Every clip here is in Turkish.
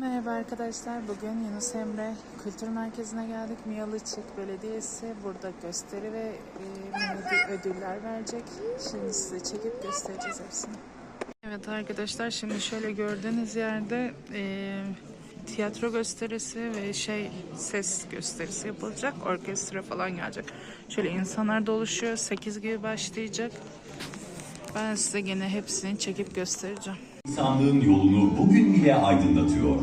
Merhaba arkadaşlar. Bugün Yunus Emre Kültür Merkezi'ne geldik. Miyalıçık Belediyesi burada gösteri ve e, ödüller verecek. Şimdi size çekip göstereceğiz hepsini. Evet arkadaşlar şimdi şöyle gördüğünüz yerde e, tiyatro gösterisi ve şey ses gösterisi yapılacak. Orkestra falan gelecek. Şöyle insanlar doluşuyor. 8 gibi başlayacak. Ben size gene hepsini çekip göstereceğim. İnsanlığın yolunu bugün bile aydınlatıyor.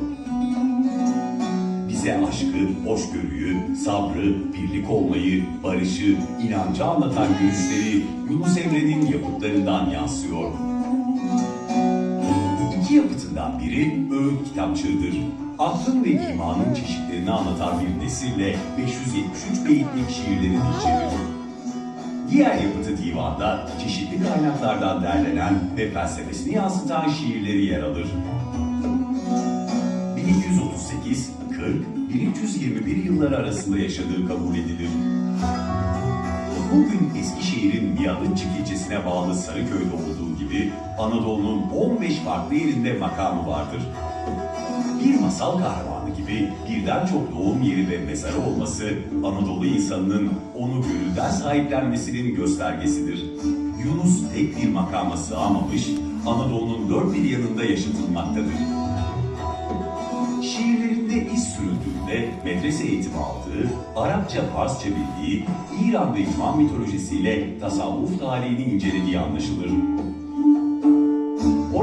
Bize aşkı, hoşgörüyü, sabrı, birlik olmayı, barışı, inancı anlatan görüşleri Yunus Emre'nin yapıtlarından yansıyor. İki yapıtından biri öğüt kitapçığıdır. Aklın ve imanın çeşitlerini anlatan bir nesille 573 beyitlik şiirlerini içerir. Diğer yapıtı divanda çeşitli kaynaklardan derlenen ve felsefesini yansıtan şiirleri yer alır. 1238, 40, 1321 yılları arasında yaşadığı kabul edilir. Bugün Eskişehir'in Miyalıncık ilçesine bağlı Sarıköy'de olduğu gibi Anadolu'nun 15 farklı yerinde makamı vardır. Bir masal kahramanı gibi birden çok doğum yeri ve mezarı olması Anadolu insanının onu gönülden sahiplenmesinin göstergesidir. Yunus tek bir makama sığamamış, Anadolu'nun dört bir yanında yaşatılmaktadır. Şiirlerinde iz sürüldüğünde medrese eğitimi aldığı, Arapça, Farsça bildiği, İran ve İslam mitolojisiyle tasavvuf tarihini incelediği anlaşılır.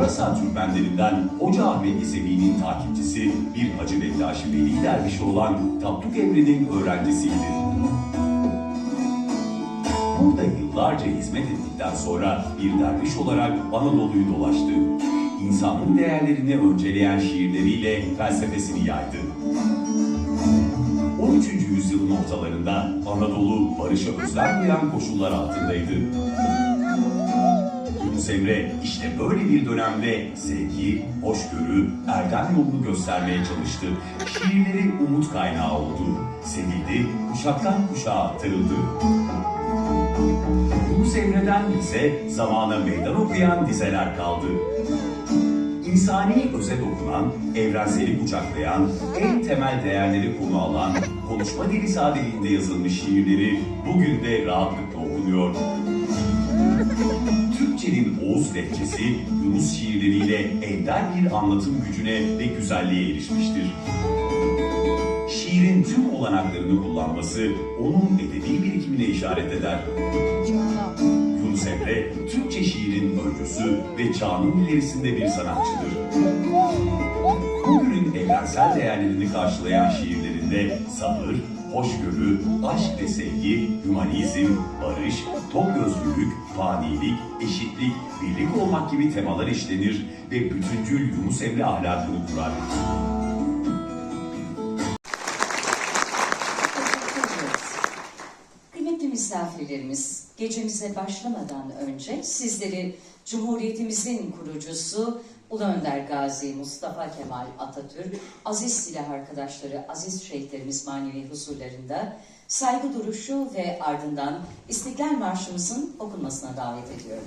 Orasan Türkmenlerinden Hoca Ahmet İsevi'nin takipçisi bir Hacı Bektaşi Veli dervişi olan Tapduk Emre'nin öğrencisiydi. Burada yıllarca hizmet ettikten sonra bir derviş olarak Anadolu'yu dolaştı. İnsanın değerlerini önceleyen şiirleriyle felsefesini yaydı. 13. yüzyılın ortalarında Anadolu barışa özlem duyan koşullar altındaydı. Yunus Emre işte böyle bir dönemde sevgi, hoşgörü, erdem yolunu göstermeye çalıştı. Şiirleri umut kaynağı oldu. Sevildi, kuşaktan kuşağa aktarıldı. Yunus Emre'den bize zamana meydan okuyan dizeler kaldı. İnsani öze dokunan, evrenseli kucaklayan, en temel değerleri konu alan, konuşma dili sadeliğinde yazılmış şiirleri bugün de rahatlıkla okunuyor. Oğuz lehçesi Yunus şiirleriyle ender bir anlatım gücüne ve güzelliğe erişmiştir. Şiirin tüm olanaklarını kullanması onun edebi birikimine işaret eder. Yunus Emre, Türkçe şiirin öncüsü ve çağının ilerisinde bir sanatçıdır. Bugünün evrensel değerlerini karşılayan şiirlerinde sabır, hoşgörü, aşk ve sevgi, hümanizm, barış, tokgözlülük, fanilik, eşitlik, birlik olmak gibi temalar işlenir ve bütüncül Yunus Emre ahlakını kurar. Kıymetli misafirlerimiz, gecemize başlamadan önce sizleri Cumhuriyetimizin kurucusu Ulu Önder Gazi Mustafa Kemal Atatürk, aziz silah arkadaşları, aziz şehitlerimiz manevi huzurlarında saygı duruşu ve ardından İstiklal Marşımızın okunmasına davet ediyorum.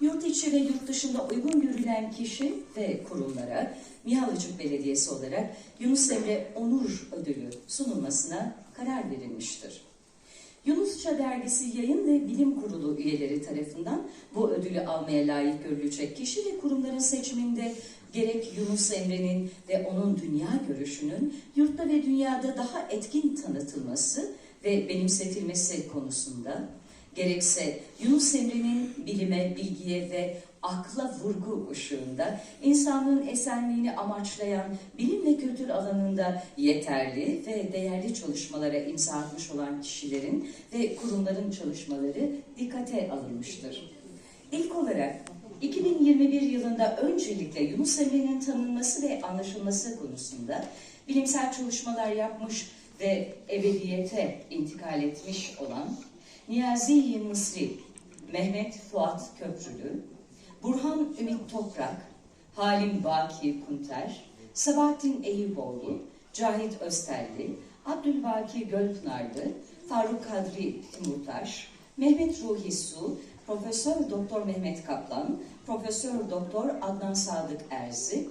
Yurt içi ve yurt dışında uygun görülen kişi ve kurumlara Mihalıcık Belediyesi olarak Yunus Emre Onur Ödülü sunulmasına karar verilmiştir. Yunusça Dergisi Yayın ve Bilim Kurulu üyeleri tarafından bu ödülü almaya layık görülecek kişi ve kurumların seçiminde gerek Yunus Emre'nin ve onun dünya görüşünün yurtta ve dünyada daha etkin tanıtılması ve benimsetilmesi konusunda gerekse Yunus Emre'nin bilime, bilgiye ve akla vurgu ışığında insanlığın esenliğini amaçlayan bilim ve kültür alanında yeterli ve değerli çalışmalara imza atmış olan kişilerin ve kurumların çalışmaları dikkate alınmıştır. İlk olarak 2021 yılında öncelikle Yunus Emre'nin tanınması ve anlaşılması konusunda bilimsel çalışmalar yapmış ve ebediyete intikal etmiş olan Niyazi Mısri, Mehmet Fuat Köprülü, Burhan Ümit Toprak, Halim Baki Kunter, Sabahattin Eyüboğlu, Cahit Österli, Abdülbaki Gölpınarlı, Faruk Kadri Timurtaş, Mehmet Ruhi Su, Profesör Doktor Mehmet Kaplan, Profesör Doktor Adnan Sadık Erzi,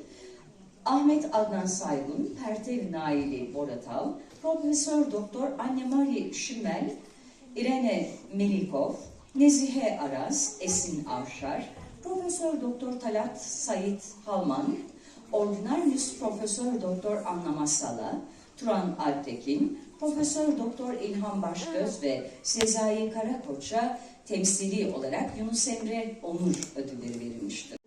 Ahmet Adnan Saygun, Pertev Naili Boratav, Profesör Doktor Anne-Marie Schimmel, İrene Melikov, Nezihe Aras, Esin Avşar, Profesör Doktor Talat Sait Halman, Ordinarius Profesör Doktor Anna Masala, Turan Alptekin, Profesör Doktor İlhan Başgöz ve Sezai Karakoç'a temsili olarak Yunus Emre Onur ödülleri verilmiştir.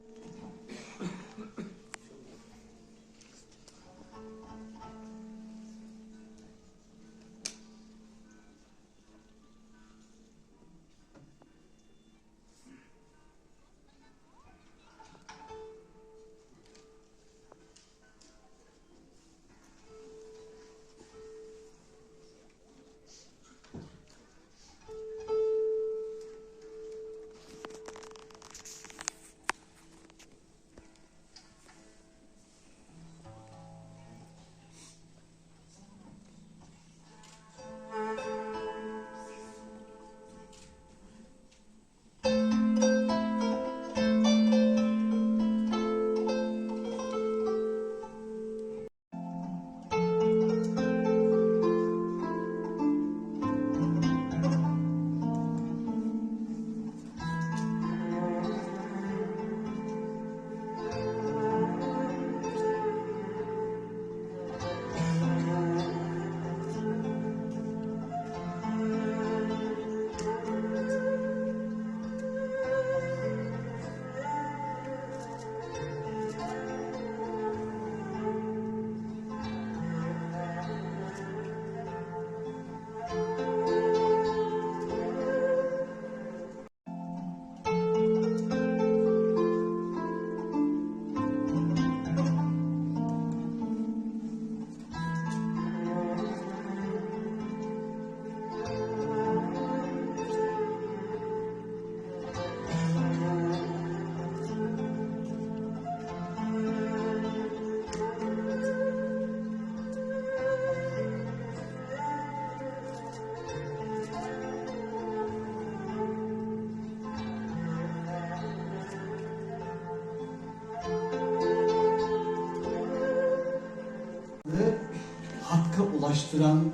Ulaştıran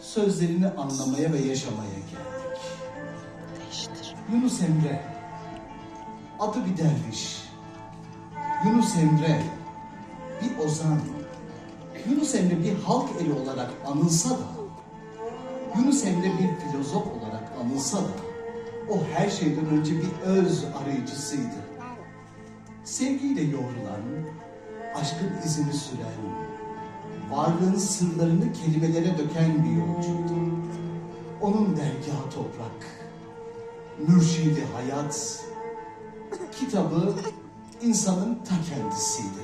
sözlerini anlamaya ve yaşamaya geldik. Yunus Emre, adı bir derviş. Yunus Emre, bir ozan. Yunus Emre bir halk eli olarak anılsa da, Yunus Emre bir filozof olarak anılsa da, o her şeyden önce bir öz arayıcısıydı. Sevgiyle yoğrulan, aşkın izini süren, varlığın sırlarını kelimelere döken bir yolcuydu. Onun dergahı toprak, mürşidi hayat, kitabı insanın ta kendisiydi.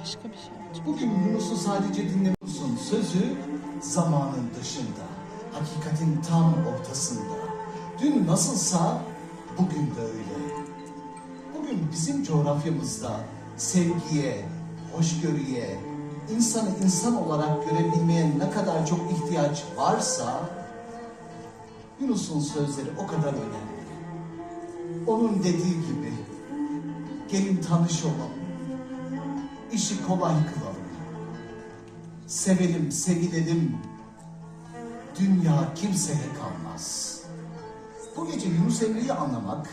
Başka bir şey. Bugün Yunus'u sadece dinlemiyorsun. Sözü zamanın dışında, hakikatin tam ortasında. Dün nasılsa bugün de öyle. Bugün bizim coğrafyamızda sevgiye, hoşgörüye, insanı insan olarak görebilmeye ne kadar çok ihtiyaç varsa Yunus'un sözleri o kadar önemli. Onun dediği gibi gelin tanışalım, işi kolay kılalım. Sevelim, sevilelim. Dünya kimseye kalmaz. Bu gece Yunus Emre'yi anlamak